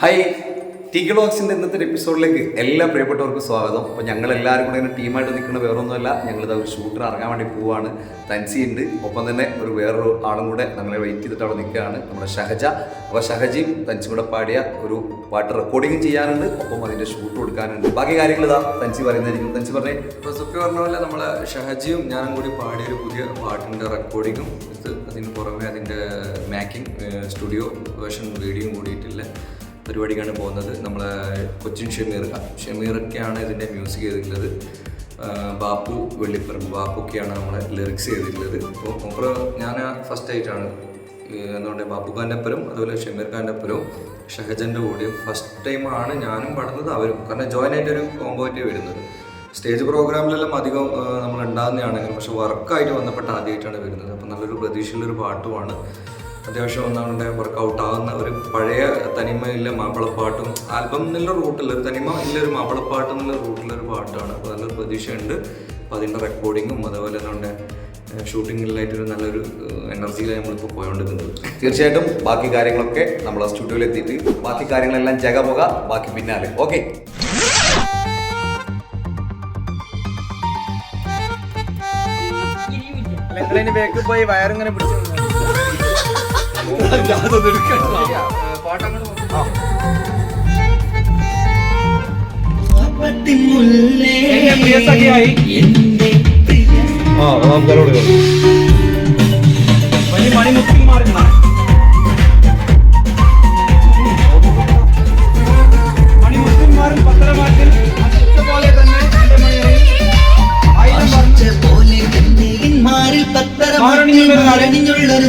Hi T ഗ്ലോക്സിന്റെ ഇന്നത്തെ എപ്പിസോഡിലേക്ക് എല്ലാ പ്രിയപ്പെട്ടവർക്കും സ്വാഗതം. അപ്പോൾ ഞങ്ങൾ എല്ലാവരും കൂടെ ഇങ്ങനെ ടീമായിട്ട് നിൽക്കുന്ന വേറൊന്നുമല്ല. ഞങ്ങളിത് ഒരു ഷൂട്ടർ ഇറങ്ങാൻ വേണ്ടി പോവുകയാണ് തൻസി ഉണ്ട്. ഒപ്പം തന്നെ ഒരു വേറൊരു ആളും കൂടെ ഞങ്ങളെ വെയിറ്റ് ചെയ്തിട്ട് അവിടെ നിൽക്കുകയാണ്. നമ്മുടെ ഷഹജ. അപ്പോൾ ഷഹജിയും തൻസി കൂടെ പാടിയ ഒരു പാട്ട് റെക്കോർഡിങ്ങും ചെയ്യാനുണ്ട്. ഒപ്പം അതിന്റെ ഷൂട്ട് കൊടുക്കാനുണ്ട് ബാക്കി കാര്യങ്ങൾ ഇതാ തൻസി പറയുന്നതായിരിക്കും. തൻസി പറഞ്ഞേ. ഇപ്പോൾ സുപ്പി പറഞ്ഞ പോലെ നമ്മളെ ഷഹജിയും ഞാനും കൂടി പാടിയ ഒരു പുതിയ പാട്ടിന്റെ റെക്കോർഡിങ്ങും അതിന് പുറമെ അതിന്റെ മേക്കിംഗ് സ്റ്റുഡിയോ വേർഷൻ വീഡിയോയും കൂടിയിട്ടില്ല. പരിപാടിക്കാണ് പോകുന്നത്. നമ്മളെ കൊച്ചിൻ ഷമീർ ഷമീറൊക്കെയാണ് ഇതിന്റെ മ്യൂസിക് ചെയ്തിട്ടുള്ളത്. ബാപ്പു വെള്ളിപ്പറമ്പ്. ബാപ്പുക്കെയാണ് നമ്മളെ ലിറിക്സ് ചെയ്തിട്ടുള്ളത്. അപ്പോൾ മൂപ്പർ ഞാൻ ഫസ്റ്റ് ആയിട്ടാണ് എന്നുകൊണ്ട് ബാപ്പു ഖാന്റെ അതുപോലെ ഷമീർ ഖാന്റെ ഒപ്പരും ഷഹജന്റെ കൂടെയും ഫസ്റ്റ് ടൈമാണ് ഞാനും പാടുന്നത് അവരും. കാരണം ജോയിൻ ആയിട്ട് വരുന്നത്. സ്റ്റേജ് പ്രോഗ്രാമിലെല്ലാം അധികം നമ്മൾ ഉണ്ടാകുന്നതാണെങ്കിലും പക്ഷെ വർക്കായിട്ട് വന്നപ്പോൾ ആദ്യമായിട്ടാണ് വരുന്നത്. അപ്പോൾ നല്ലൊരു പ്രതീക്ഷയുള്ളൊരു പാട്ടുമാണ്. അത്യാവശ്യം ഒന്നാണ്ട് വർക്കൗട്ട് ആകുന്ന ഒരു പഴയ തനിമയിലെ മാപ്പിളപ്പാട്ടും ആൽബം എന്നുള്ള റൂട്ടിൽ തനിമ ഇല്ലൊരു മാപ്പിളപ്പാട്ട് എന്നുള്ള റൂട്ടിലൊരു പാട്ടാണ്. അപ്പോൾ നല്ലൊരു പ്രതീക്ഷയുണ്ട്. അപ്പോൾ അതിന്റെ റെക്കോർഡിങ്ങും അതുപോലെ തന്നെ ഷൂട്ടിങ്ങിലായിട്ടൊരു നല്ലൊരു എനർജിയിലാണ് നമ്മളിപ്പോൾ പോയോണ്ടിരിക്കുന്നത്. തീർച്ചയായിട്ടും ബാക്കി കാര്യങ്ങളൊക്കെ നമ്മൾ ആ സ്റ്റുഡിയോയിൽ എത്തിയിട്ട് ബാക്കി കാര്യങ്ങളെല്ലാം ജഗമുക ബാക്കി പിന്നാലെ. ഓക്കെ ബാക്കിൽ പോയി വയറിങ്ങനെ പിടിച്ചു എന്റെ പ്രിയ സഖിയായി വലിയ മണിമുത്തിമാരും മണിമുത്തിമാരും പത്രമാറ്റിൽ പോലെ തന്നെ ആയിരം പോലെ കണ്ണീരിന്മാരിൽ മാരണിഞ്ഞുള്ളൊരു